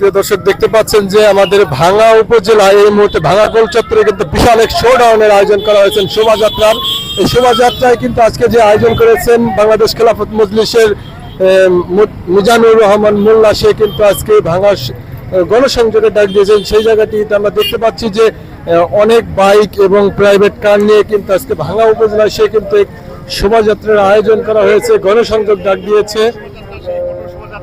প্রিয় দর্শক, দেখতে পাচ্ছেন যে আমাদের ভাঙা উপজেলায় এই মুহূর্তে ভাঙা গোল চত্বরে কিন্তু বিশাল এক শোডাউনের আয়োজন করা হয়েছে শোভাযাত্রার। এই শোভাযাত্রায় কিন্তু আজকে যে আয়োজন করেছেন বাংলাদেশ খেলাফত মজলিসের মুজানুর রহমান মোল্লা, সে কিন্তু আজকে ভাঙা গণসংযোগের ডাক দিয়েছেন। সেই জায়গাটিতে আমরা দেখতে পাচ্ছি যে অনেক বাইক এবং প্রাইভেট কার নিয়ে কিন্তু আজকে ভাঙা উপজেলায় সে কিন্তু শোভাযাত্রার আয়োজন করা হয়েছে। গণসংযোগ ডাক দিয়েছে।